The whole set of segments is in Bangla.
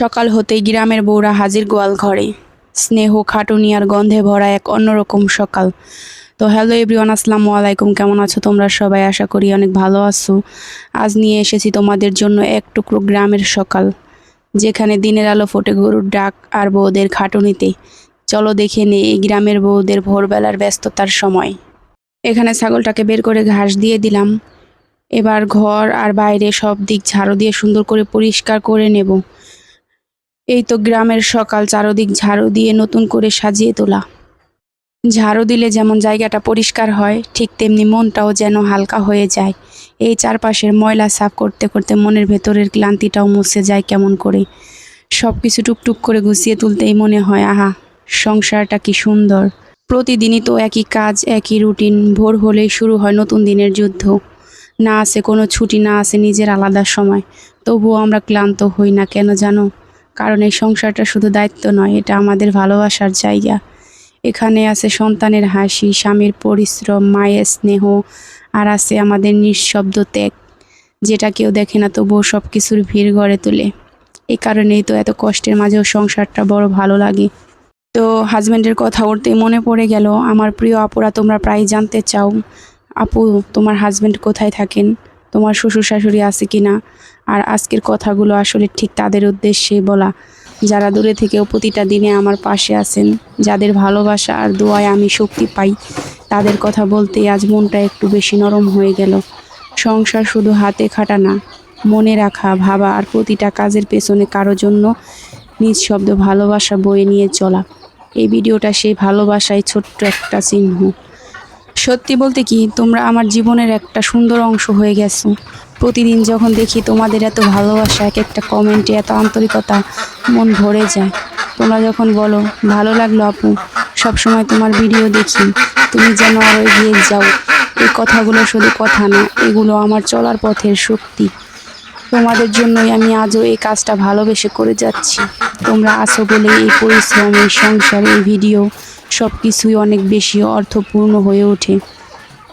সকাল হতেই গ্রামের বউরা হাজির গোয়াল ঘরে স্নেহ খাটুনিয়ার গন্ধে ভরা এক অন্যরকম সকাল। তো হ্যালো এভরিওয়ান, আসসালামু আলাইকুম। কেমন আছো তোমরা সবাই? আশা করি অনেক ভালো আছো। আজ নিয়ে এসেছি তোমাদের জন্য এক টুকরো গ্রামের সকাল, যেখানে দিনের আলো ফোটে গরুর ডাক আর বউদের খাটুনিতে। চলো দেখে নে এই গ্রামের বউদের ভোরবেলার ব্যস্ততার সময়। এখানে ছাগলটাকে বের করে ঘাস দিয়ে দিলাম। এবার ঘর আর বাইরে সব দিক ঝাড়ু দিয়ে সুন্দর করে পরিষ্কার করে নেব। এই তো গ্রামের সকাল, চারদিক ঝাড়ু দিয়ে নতুন করে সাজিয়ে তোলা। ঝাড়ু দিলে যেমন জায়গাটা পরিষ্কার হয়, ঠিক তেমনি মনটাও যেন হালকা হয়ে যায়। এই চারপাশের ময়লা সাফ করতে করতে মনের ভেতরের ক্লান্তিটাও মুছে যায় কেমন করে। সব কিছু টুকটুক করে গুছিয়ে তুলতেই মনে হয়, আহা, সংসারটা কি সুন্দর। প্রতিদিনই তো একই কাজ, একই রুটিন, ভোর হলেই শুরু হয় নতুন দিনের যুদ্ধ। না আছে কোনো ছুটি, না আছে নিজের আলাদা সময়। তবুও আমরা ক্লান্ত হই না কেন জানো? কারণ এই সংসারটা শুধু দায়িত্ব নয়, এটা আমাদের ভালোবাসার জায়গা। এখানে আছে সন্তানের হাসি, স্বামীর পরিশ্রম, মায়ের স্নেহ, আর আছে আমাদের নিঃশব্দ ত্যাগ, যেটা কেউ দেখে না, তবুও সব কিছুর ভিড় গড়ে তোলে। এই কারণেই তো এত কষ্টের মাঝেও সংসারটা বড় ভালো লাগে। তো হাজব্যান্ডের কথা উঠতেই মনে পড়ে গেল, আমার প্রিয় আপুরা, তোমরা প্রায় জানতে চাও, আপু, তোমার হাজব্যান্ড কোথায় থাকেন? তোমার শ্বশুর শাশুড়ি আছে কি না আর আজকের কথাগুলো আসলে ঠিক তাদের উদ্দেশ্যে বলা। যারা দূরে থেকেও প্রতিটা দিনে আমার পাশে আছেন, যাদের ভালোবাসা আর দোয়ায় আমি শক্তি পাই, তাদের কথা বলতেই আজ মনটা একটু বেশি নরম হয়ে গেল। সংসার শুধু হাতে খাটা না, মনে রাখা, ভাবা আর প্রতিটা কাজের পেছনে কারও জন্য নিজ শব্দ ভালোবাসা বয়ে নিয়ে চলা। এই ভিডিওটা সেই ভালোবাসায় ছোট্ট একটা চিহ্ন। সত্যি বলতে কি, তোমরা আমার জীবনের একটা সুন্দর অংশ হয়ে গেছো। প্রতিদিন যখন দেখি তোমাদের এত ভালোবাসা, এক একটা কমেন্টে এত আন্তরিকতা, মন ভরে যায়। তোমরা যখন বলো, ভালো লাগল আপু, সবসময় তোমার ভিডিও দেখি, তুমি যেন আরও এগিয়ে যাও। এই কথাগুলো শুধু কথা না, এগুলো আমার চলার পথের শক্তি। তোমাদের জন্যই আমি আজও এই কাজটা ভালোবেসে করে যাচ্ছি। তোমরা আছো বলে এই পরিশ্রম, এই সংসার, এই ভিডিও সব কিছুই অনেক বেশি অর্থপূর্ণ হয়ে ওঠে।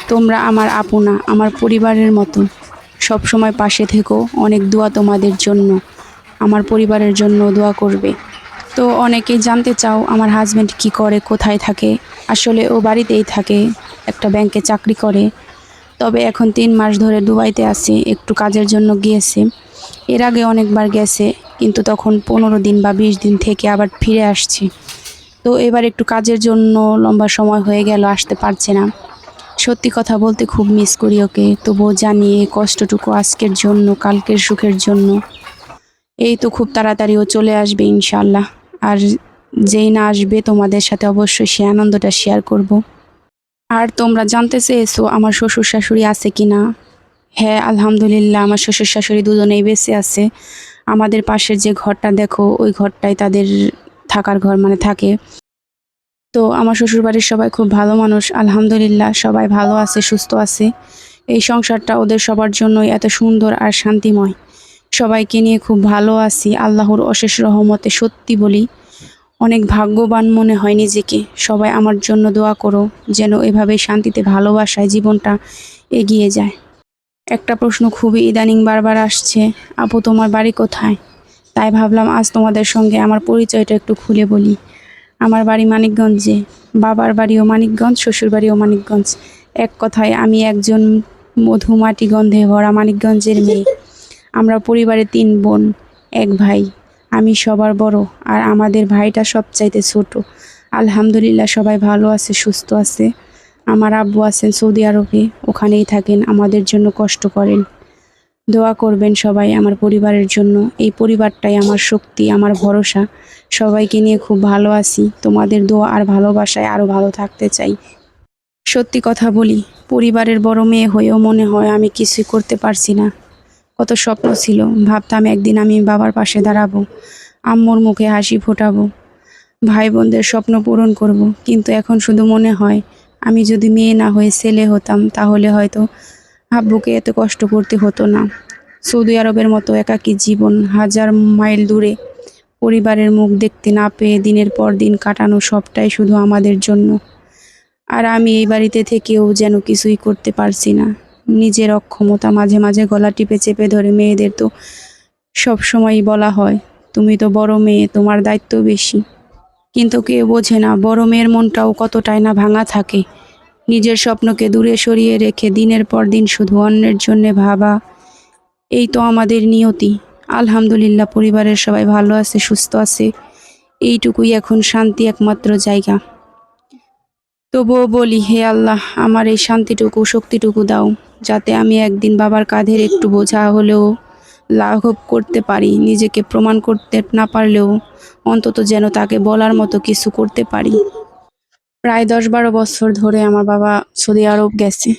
তোমরা আমার আপনা আমার পরিবারের মতো। সব সময় পাশে থেকো। অনেক দোয়া তোমাদের জন্য। আমার পরিবারের জন্য দোয়া করবে। তো অনেকেই জানতে চাও, আমার হাজব্যান্ড কি করে, কোথায় থাকে? আসলে ও বাড়িতেই থাকে, একটা ব্যাংকে চাকরি করে। তবে এখন তিন মাস ধরে দুবাইতে আছে, একটু কাজের জন্য গিয়েছে। এর আগে অনেকবার গেছে, কিন্তু তখন পনেরো দিন বা বিশ দিন থেকে আবার ফিরে আসছে। তো এবার একটু কাজের জন্য লম্বা সময় হয়ে গেল, আসতে পারছে না। সত্যি কথা বলতে খুব মিস করি ওকে। তবুও জানি এই কষ্টটুকু আজকের জন্য, কালকের সুখের জন্য। এই তো খুব তাড়াতাড়ি ও চলে আসবে ইনশাল্লাহ আর যেই না আসবে তোমাদের সাথে অবশ্যই সে আনন্দটা শেয়ার করব। আর তোমরা জানতে চেয়েছো আমার শ্বশুর শাশুড়ি আছে কি না হ্যাঁ আলহামদুলিল্লাহ, আমার শ্বশুর শাশুড়ি দুজনেই বেঁচে আছে। আমাদের পাশের যে ঘরটা দেখো, ওই ঘরটাই তাদের থাকার ঘর মানে থাকে। তো আমার শ্বশুরবাড়ির সবাই খুব ভালো মানুষ, আলহামদুলিল্লাহ, সবাই ভালো আছে, সুস্থ আছে। এই সংসারটা ওদের সবার জন্যই এত সুন্দর আর শান্তিময়। সবাইকে নিয়ে খুব ভালো আছি, আল্লাহর অশেষ রহমতে সত্যি বলি, অনেক ভাগ্যবান মনে হয় নিজেকে। সবাই আমার জন্য দোয়া করো, যেন এভাবে শান্তিতে ভালোবাসায় জীবনটা এগিয়ে যায়। একটা প্রশ্ন খুবই ইদানিং বারবার আসছে, আপু, তোমার বাড়ি কোথায়? তাই ভাবলাম আজ তোমাদের সঙ্গে আমার পরিচয়টা একটু খুলে বলি। আমার বাড়ি মানিকগঞ্জে, বাবার বাড়িও মানিকগঞ্জ, শ্বশুর বাড়িও মানিকগঞ্জ। এক কথায়, আমি একজন মধুমাটি গন্ধে ভরা মানিকগঞ্জের মেয়ে। আমরা পরিবারে তিন বোন, এক ভাই। আমি সবার বড়, আর আমাদের ভাইটা সবচাইতে ছোট। আলহামদুলিল্লাহ, সবাই ভালো আছে, সুস্থ আছে। আমার আব্বু আছেন সৌদি আরবে, ওখানেই থাকেন, আমাদের জন্য কষ্ট করেন। দোয়া করবেন সবাই আমার পরিবারের জন্য। এই পরিবারটাই আমার শক্তি, আমার ভরসা। সবাইকে নিয়ে খুব ভালো আছি। তোমাদের দোয়া আর ভালোবাসায় আরও ভালো থাকতে চাই। সত্যি কথা বলি, পরিবারের বড় মেয়ে হয়েও মনে হয় আমি কিছুই করতে পারছি না। কত স্বপ্ন ছিল, ভাবতাম একদিন আমি বাবার পাশে দাঁড়াবো, আম্মুর মুখে হাসি ফোটাবো ভাই বোনদের স্বপ্ন পূরণ করব। কিন্তু এখন শুধু মনে হয়, আমি যদি মেয়ে না হয়ে ছেলে হতাম, তাহলে হয়তো আব্বুকে এত কষ্ট করতে হতো না। সৌদি আরবের মতো একাকী জীবন হাজার মাইল দূরে। পরিবারের মুখ দেখতে না পেয়ে দিনের পর দিন কাটানো সবটাই শুধু আমাদের জন্য। আর আমি এই বাড়িতে থেকেও যেন কিছুই করতে পারছি না। নিজের অক্ষমতা মাঝে মাঝে গলা টিপে চেপে ধরে মেয়েদের তো সব সময়ই বলা হয়, তুমি তো বড় মেয়ে, তোমার দায়িত্ব বেশি। কিন্তু কেউ বোঝে না, বড় মেয়ের মনটাও কতটাই না ভাঙা থাকে। নিজের স্বপ্নকে দূরে সরিয়ে রেখে দিনের পর দিন শুধু অন্যের জন্যে ভাবা এই তো আমাদের নিয়তি। আলহামদুলিল্লাহ, পরিবারের সবাই ভালো আছে, সুস্থ আছে। এইটুকুই এখন শান্তি একমাত্র জায়গা। তবুও বলি, হে আল্লাহ, আমার এই শান্তিটুকু, শক্তিটুকু দাও, যাতে আমি একদিন বাবার কাঁধের একটু বোঝা হলেও, লাঘব করতে পারি, নিজেকে প্রমাণ করতে না পারলেও, অন্তত যেন তাকে বলার মতো কিছু করতে পারি। প্রায় দশ বারো বছর ধরে আমার বাবা সৌদি আরব গেছে।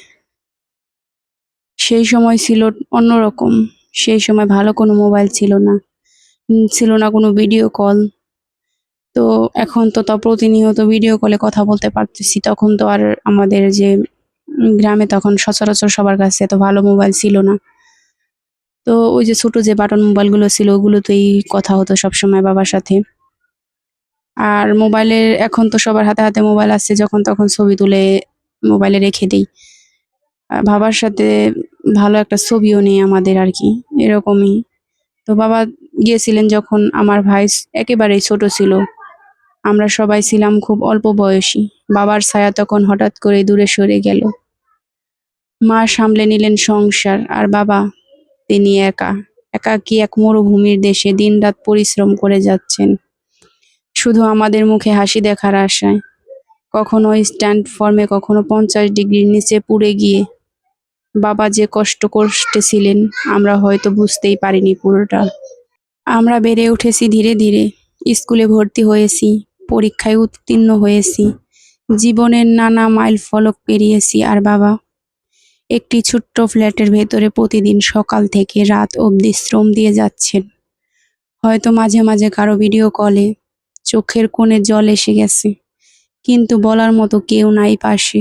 সেই সময় ছিল অন্যরকম। সেই সময় ভালো কোনো মোবাইল ছিল না। ছিল না কোনো ভিডিও কল তো এখন তো তা প্রতিনিয়ত ভিডিও কলে কথা বলতে পারতেছি। তখন তো আর আমাদের যে গ্রামে তখন সচরাচর সবার কাছে এত ভালো মোবাইল ছিল না। তো ওই যে ছোট যে বাটন মোবাইলগুলো ছিল, ওগুলোতেই কথা হতো সবসময় বাবার সাথে। আর মোবাইলের এখন তো সবার হাতে হাতে মোবাইল আছে যখন তখন ছবি তুলে মোবাইলে রেখে দিই। বাবার সাথে ভালো একটা ছবিও নেই আমাদের আর কি, এরকমই। তো বাবা গিয়েছিলেন যখন আমার ভাই একেবারেই ছোট ছিল, আমরা সবাই ছিলাম খুব অল্প বয়সী। বাবার ছায়া তখন হঠাৎ করে দূরে সরে গেল। মা সামলে নিলেন সংসার, আর বাবা, তিনি একা। একা কি এক মরুভূমির দেশে দিনরাত পরিশ্রম করে যাচ্ছেন? শুধু আমাদের মুখে হাসি দেখার আশায়। কখনো স্ট্যান্ড ফর্মে, কখনো পঞ্চাশ ডিগ্রির নিচে পুড়ে গিয়ে বাবা যে কষ্ট কষ্টে ছিলেন আমরা হয়তো বুঝতেই পারিনি পুরোটা। আমরা বেড়ে উঠেছি ধীরে ধীরে। স্কুলে ভর্তি হয়েছি, পরীক্ষায় উত্তীর্ণ হয়েছি। জীবনের নানা মাইল ফলক পেরিয়েছি আর বাবা, একটি ছোট্ট ফ্ল্যাটের ভেতরে প্রতিদিন সকাল থেকে রাত অবধি শ্রম দিয়ে যাচ্ছেন। হয়তো মাঝে মাঝে কারও ভিডিও কলে, চোখের কোণে জল এসে গেছে, কিন্তু বলার মতো কেউ নাই পাশে।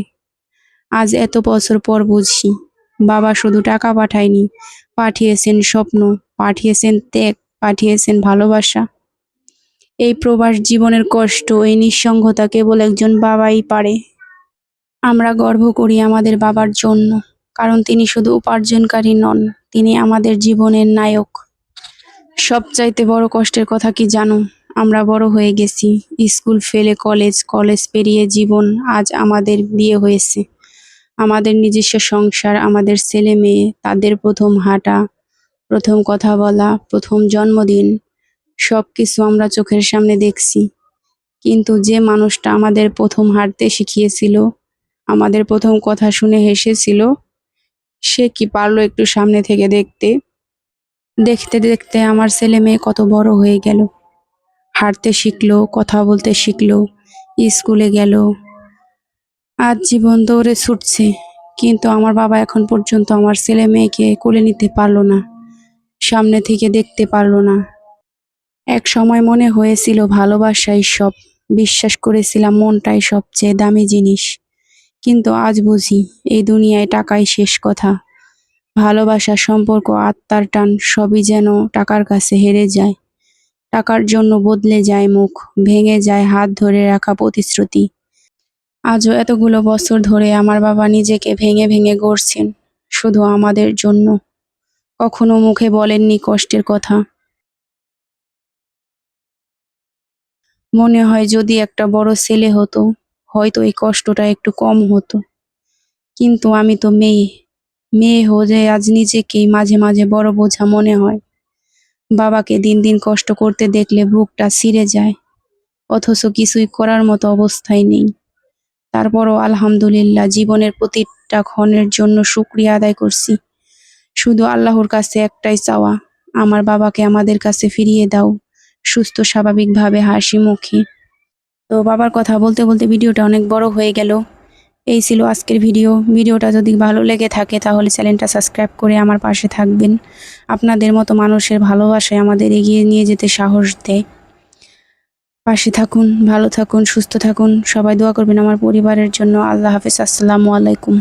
আজ এত বছর পর বুঝি বাবা শুধু টাকা পাঠায়নি। পাঠিয়েছেন স্বপ্ন, পাঠিয়েছেন ত্যাগ, পাঠিয়েছেন ভালোবাসা। এই প্রবাস জীবনের কষ্ট, এই নিঃসঙ্গতা কেবল একজন বাবাই পারে। আমরা গর্ব করি আমাদের বাবার জন্য, কারণ তিনি শুধু উপার্জনকারী নন, তিনি আমাদের জীবনের নায়ক। সবচাইতে বড় কষ্টের কথা কি জানো? আমরা বড় হয়ে গেছি, স্কুল ফেলে কলেজ কলেজ পেরিয়ে জীবন আজ আমাদের বিয়ে হয়েছে। আমাদের নিজস্ব সংসার, আমাদের ছেলে মেয়ে, তাদের প্রথম হাঁটা, প্রথম কথা বলা, প্রথম জন্মদিন সব কিছু আমরা চোখের সামনে দেখছি। কিন্তু যে মানুষটা আমাদের প্রথম হাঁটতে শিখিয়েছিল, আমাদের প্রথম কথা শুনে হেসেছিল, সে কি পারল একটু সামনে থেকে দেখতে? দেখতে দেখতে আমার ছেলে মেয়ে কত বড় হয়ে গেল। হাঁটতে শিখলো, কথা বলতে শিখলো, স্কুলে গেল আজ জীবন দৌড়ে ছুটছে, কিন্তু আমার বাবা এখন পর্যন্ত আমার ছেলে মেয়েকে কোলে নিতে পারল না, সামনে থেকে দেখতে পারল না। এক সময় মনে হয়েছিল ভালোবাসাই সব, বিশ্বাস করেছিলাম মনটাই সবচেয়ে দামি জিনিস, কিন্তু আজ বুঝি এই দুনিয়ায় টাকাই শেষ কথা। ভালোবাসা, সম্পর্ক, আত্মার টান সবই যেন টাকার কাছে হেরে যায়। টাকার জন্য বদলে যায় মুখ, ভেঙে যায় হাত ধরে রাখা প্রতিশ্রুতি। আজও এতগুলো বছর ধরে আমার বাবা নিজেকে ভেঙে ভেঙে গড়ছেন, শুধু আমাদের জন্য। কখনো মুখে বলেননি কষ্টের কথা। মনে হয় যদি একটা বড় ছেলে হতো, হয়তো এই কষ্টটা একটু কম হতো। কিন্তু আমি তো মেয়ে। মেয়ে হয়ে আজ নিজেকেই মাঝে মাঝে বড় বোঝা মনে হয়। বাবাকে দিন দিন কষ্ট করতে দেখলে বুকটা ছিঁড়ে যায়। অথচ কিছুই করার মতো অবস্থায় নেই। তারপরও আলহামদুলিল্লাহ জীবনের প্রতিটা ক্ষণের জন্য শুক্রিয়া আদায় করছি। শুধু আল্লাহর কাছে একটাই চাওয়া, আমার বাবাকে আমাদের কাছে ফিরিয়ে দাও, সুস্থ স্বাভাবিকভাবে হাসি মুখে তো বাবার কথা বলতে বলতে ভিডিওটা অনেক বড় হয়ে গেল। এই ছিল আজকের ভিডিও। ভিডিওটা যদি ভালো লেগে থাকে তাহলে চ্যানেলটা সাবস্ক্রাইব করে আমার পাশে থাকবেন। আপনাদের মতো মানুষের ভালোবাসায় আমাদের এগিয়ে নিয়ে যেতে সাহস দেয়। পাশে থাকুন, ভালো থাকুন, সুস্থ থাকুন। সবাই দোয়া করবেন আমার পরিবারের জন্য। আল্লাহ হাফিজ। আসসালামু আলাইকুম।